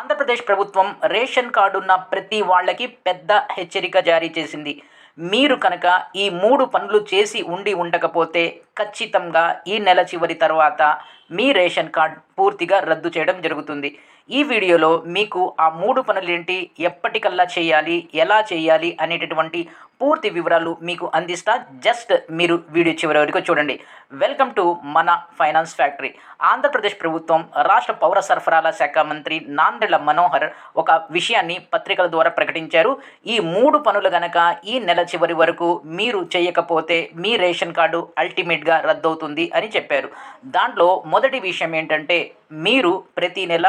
ఆంధ్రప్రదేశ్ ప్రభుత్వం ration card ఉన్న ప్రతి వాళ్ళకి పెద్ద హెచ్చరిక జారీ చేసింది. మీరు కనుక ఈ మూడు పనులు చేసి ఉండి ఉండకపోతే ఖచ్చితంగా ఈ నెల చివరి తర్వాత మీ రేషన్ కార్డ్ పూర్తిగా రద్దు చేయడం జరుగుతుంది. ఈ వీడియోలో మీకు ఆ మూడు పనులేంటి ఎప్పటికల్లా చేయాలి ఎలా చేయాలి అనేటటువంటి పూర్తి వివరాలు మీకు అందిస్తా. జస్ట్ మీరు వీడియో చివరి వరకు చూడండి. వెల్కమ్ టు మన ఫైనాన్స్ ఫ్యాక్టరీ ఆంధ్రప్రదేశ్ ప్రభుత్వం రాష్ట్ర పౌర సరఫరాల శాఖ మంత్రి నాందెళ్ళ మనోహర్ ఒక విషయాన్ని పత్రికల ద్వారా ప్రకటించారు. ఈ మూడు పనులు గనక ఈ నెల చివరి వరకు మీరు చేయకపోతే మీ రేషన్ కార్డు అల్టిమేట్గా రద్దవుతుంది అని చెప్పారు. దాంట్లో మొదటి విషయం ఏంటంటే మీరు ప్రతి నెల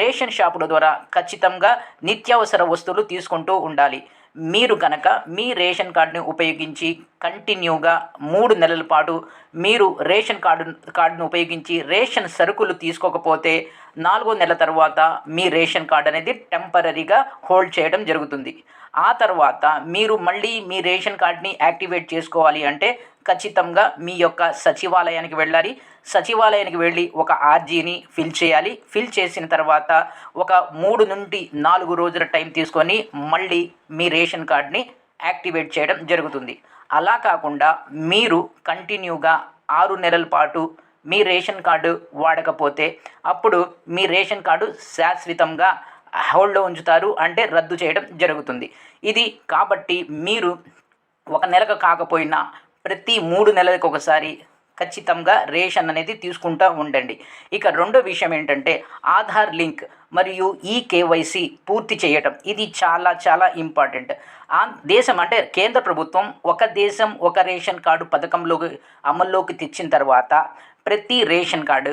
రేషన్ షాపుల ద్వారా ఖచ్చితంగా నిత్యావసర వస్తువులు తీసుకుంటూ ఉండాలి. మీరు కనుక మీ రేషన్ కార్డుని ఉపయోగించి కంటిన్యూగా మూడు నెలల పాటు మీరు రేషన్ కార్డు కార్డును ఉపయోగించి రేషన్ సరుకులు తీసుకోకపోతే నాలుగో నెల తర్వాత మీ రేషన్ కార్డు అనేది టెంపరీగా హోల్డ్ చేయడం జరుగుతుంది. ఆ తర్వాత మీరు మళ్ళీ మీ రేషన్ కార్డ్ని యాక్టివేట్ చేసుకోవాలి అంటే ఖచ్చితంగా మీ యొక్క సచివాలయానికి వెళ్ళాలి. సచివాలయానికి వెళ్ళి ఒక ఆర్జీని ఫిల్ చేయాలి. ఫిల్ చేసిన తర్వాత ఒక మూడు నుండి నాలుగు రోజుల టైం తీసుకొని మళ్ళీ మీ రేషన్ కార్డ్ని యాక్టివేట్ చేయడం జరుగుతుంది. అలా కాకుండా మీరు కంటిన్యూగా ఆరు నెలల పాటు మీ రేషన్ కార్డు వాడకపోతే అప్పుడు మీ రేషన్ కార్డు శాశ్వతంగా హోల్డ్లో ఉంచుతారు అంటే రద్దు చేయడం జరుగుతుంది. ఇది కాబట్టి మీరు ఒక నెలకు కాకపోయినా ప్రతి మూడు నెలలకు ఒకసారి ఖచ్చితంగా రేషన్ అనేది తీసుకుంటూ ఉండండి. ఇక రెండో విషయం ఏంటంటే ఆధార్ లింక్ మరియు ఈ కేవైసీ పూర్తి చేయటం ఇది చాలా చాలా ఇంపార్టెంట్. ఆ దేశం అంటే కేంద్ర ప్రభుత్వం ఒక దేశం ఒక రేషన్ కార్డు పథకంలోకి అమల్లోకి తెచ్చిన తర్వాత ప్రతి రేషన్ కార్డు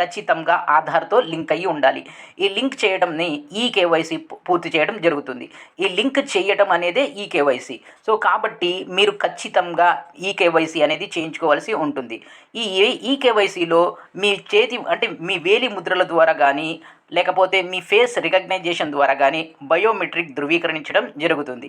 ఖచ్చితంగా ఆధార్తో లింక్ అయ్యి ఉండాలి. ఈ లింక్ చేయడంని ఈ కేవైసీ పూర్తి చేయడం జరుగుతుంది. ఈ లింక్ చేయడం అనేదే ఈ కేవైసీ. సో కాబట్టి మీరు ఖచ్చితంగా ఈ కేవైసీ అనేది చేయించుకోవాల్సి ఉంటుంది. ఈ ఈ కేవైసీలో మీ చేతి అంటే మీ వేలి ముద్రల ద్వారా కానీ లేకపోతే మీ ఫేస్ రికగ్నైజేషన్ ద్వారా కానీ బయోమెట్రిక్ ధృవీకరించడం జరుగుతుంది.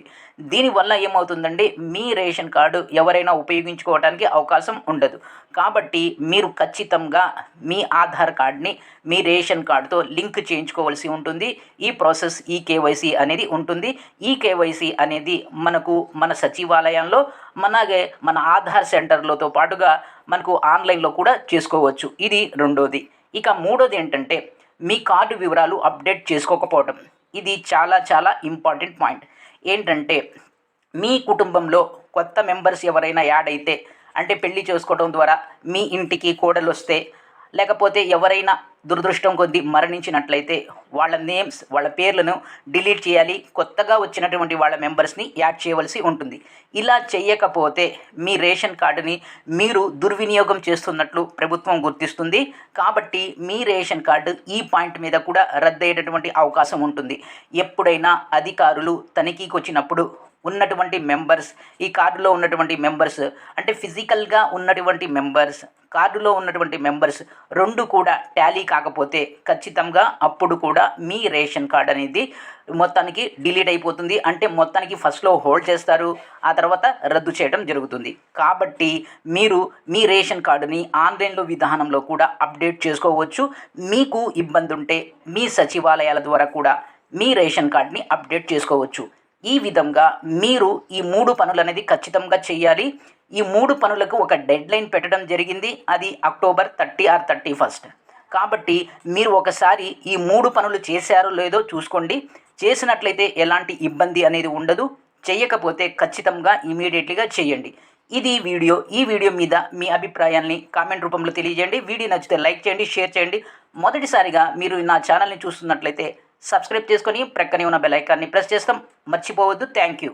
దీనివల్ల ఏమవుతుందంటే మీ రేషన్ కార్డు ఎవరైనా ఉపయోగించుకోవడానికి అవకాశం ఉండదు. కాబట్టి మీరు ఖచ్చితంగా మీ ఆధార్ కార్డ్ని మీ రేషన్ కార్డుతో లింక్ చేయించుకోవాల్సి ఉంటుంది. ఈ ప్రాసెస్ ఈ కేవైసీ అనేది ఉంటుంది. ఈ కేవైసీ అనేది మనకు మన సచివాలయంలో మనగే మన ఆధార్ సెంటర్లతో పాటుగా మనకు ఆన్లైన్లో కూడా చేసుకోవచ్చు. ఇది రెండోది. ఇక మూడోది ఏంటంటే మీ కార్డు వివరాలు అప్డేట్ చేసుకోకపోవటం ఇది చాలా చాలా ఇంపార్టెంట్ పాయింట్. ఏంటంటే మీ కుటుంబంలో కొత్త మెంబర్స్ ఎవరైనా యాడ్ అయితే అంటే పెళ్ళి చేసుకోవడం ద్వారా మీ ఇంటికి కోడలు వస్తే లేకపోతే ఎవరైనా దురదృష్టం కొద్దీ మరణించినట్లయితే వాళ్ళ నేమ్స్ వాళ్ళ పేర్లను డిలీట్ చేయాలి. కొత్తగా వచ్చినటువంటి వాళ్ళ మెంబర్స్ని యాడ్ చేయవలసి ఉంటుంది. ఇలా చేయకపోతే మీ రేషన్ కార్డుని మీరు దుర్వినియోగం చేస్తున్నట్లు ప్రభుత్వం గుర్తిస్తుంది. కాబట్టి మీ రేషన్ కార్డు ఈ పాయింట్ మీద కూడా రద్దయ్యేటటువంటి అవకాశం ఉంటుంది. ఎప్పుడైనా అధికారులు తనిఖీకి వచ్చినప్పుడు ఉన్నటువంటి మెంబర్స్ ఈ కార్డులో ఉన్నటువంటి మెంబర్స్ అంటే ఫిజికల్గా ఉన్నటువంటి మెంబర్స్ కార్డులో ఉన్నటువంటి మెంబర్స్ రెండు కూడా టాలీ కాకపోతే ఖచ్చితంగా అప్పుడు కూడా మీ రేషన్ కార్డ్ అనేది మొత్తానికి డిలీట్ అయిపోతుంది. అంటే మొత్తానికి ఫస్ట్లో హోల్డ్ చేస్తారు. ఆ తర్వాత రద్దు చేయడం జరుగుతుంది. కాబట్టి మీరు మీ రేషన్ కార్డుని ఆన్లైన్లో విధానంలో కూడా అప్డేట్ చేసుకోవచ్చు. మీకు ఇబ్బంది ఉంటే మీ సచివాలయాల ద్వారా కూడా మీ రేషన్ కార్డ్ని అప్డేట్ చేసుకోవచ్చు. ఈ విధంగా మీరు ఈ మూడు పనులు అనేది ఖచ్చితంగా చేయాలి. ఈ మూడు పనులకు ఒక డెడ్ లైన్ పెట్టడం జరిగింది. అది October thirty or thirty first. కాబట్టి మీరు ఒకసారి ఈ మూడు పనులు చేశారో లేదో చూసుకోండి. చేసినట్లయితే ఎలాంటి ఇబ్బంది అనేది ఉండదు. చేయకపోతే ఖచ్చితంగా ఇమీడియట్లీగా చేయండి. ఇది వీడియో. ఈ వీడియో మీద మీ అభిప్రాయాన్ని కామెంట్ రూపంలో తెలియజేయండి. వీడియో నచ్చితే లైక్ చేయండి షేర్ చేయండి. మొదటిసారిగా మీరు నా ఛానల్ని చూస్తున్నట్లయితే సబ్స్క్రైబ్ చేసుకొని ప్రక్కనే ఉన్న బెల్ ఐకాన్ని ప్రెస్ చేస్తాం. మర్చిపోవద్దు. Thank you.